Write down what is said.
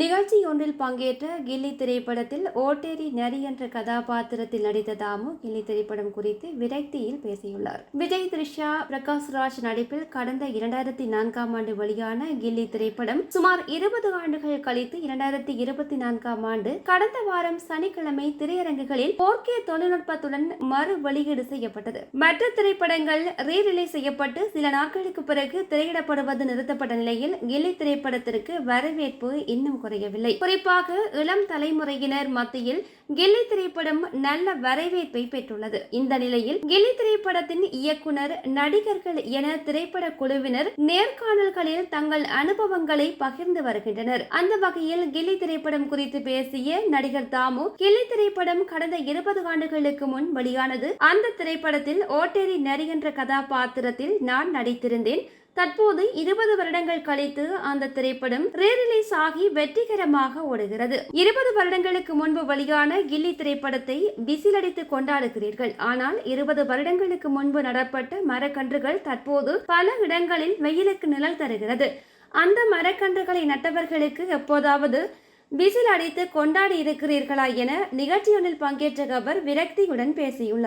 நிகழ்ச்சி ஒன்றில் பங்கேற்ற கில்லி திரைப்படத்தில் ஓட்டேரி நரி என்ற கதாபாத்திரத்தில் நடித்த தாமு கில்லி திரைப்படம் குறித்து விரக்தியில் பேசியுள்ளார். விஜய் த்ரிஷா பிரகாஷ் ராஜ் நடிப்பில் கடந்த இரண்டாயிரத்தி நான்காம் ஆண்டு வெளியான கில்லி திரைப்படம் சுமார் இருபது ஆண்டுகள் கழித்து இரண்டாயிரத்தி இருபத்தி நான்காம் ஆண்டு கடந்த வாரம் சனிக்கிழமை திரையரங்குகளில் போர்க்கே தொழில்நுட்பத்துடன் மறு வெளியீடு செய்யப்பட்டது. மற்ற திரைப்படங்கள் ரீ ரிலீஸ் செய்யப்பட்டு சில நாட்களுக்கு பிறகு திரையிடப்படுவது நிறுத்தப்பட்ட நிலையில் கில்லி திரைப்படத்திற்கு வரவேற்பு இன்னும் குறையவில்லை. குறிப்பாக இளம் தலைமுறையினர் மத்தியில் கில்லி திரைப்படம் நல்ல வரவேற்பை பெற்றுள்ளது. இந்த நிலையில் கில்லி திரைப்படத்தின் இயக்குனர் நடிகர்கள் என திரைப்பட குழுவினர் நேர்காணல்களில் தங்கள் அனுபவங்களை பகிர்ந்து வருகின்றனர். அந்த வகையில் கில்லி திரைப்படம் குறித்து பேசிய நடிகர் தாமு கில்லி திரைப்படம் கடந்த இருபது ஆண்டுகளுக்கு முன் வெளியானது. அந்த திரைப்படத்தில் ஓட்டேரி நரி என்ற கதாபாத்திரத்தில் நான் நடித்திருந்தேன். தற்போது இருபது வருடங்கள் கழித்து அந்த திரைப்படம் ரீரிலீஸ் ஆகி வெற்றிகரமாக ஓடுகிறது. இருபது வருடங்களுக்கு முன்பு வெளியான கில்லி திரைப்படத்தை விசிலடித்து கொண்டாடுகிறீர்கள். ஆனால் இருபது வருடங்களுக்கு முன்பு நடப்பட்ட மரக்கன்றுகள் தற்போது பல இடங்களில் வெயிலுக்கு நிழல் தருகிறது. அந்த மரக்கன்றுகளை நட்டவர்களுக்கு எப்போதாவது விசில் அடித்து கொண்டாடி இருக்கிறீர்களா என நிகழ்ச்சியொன்றில் பங்கேற்ற அவர் விரக்தியுடன் பேசியுள்ளார்.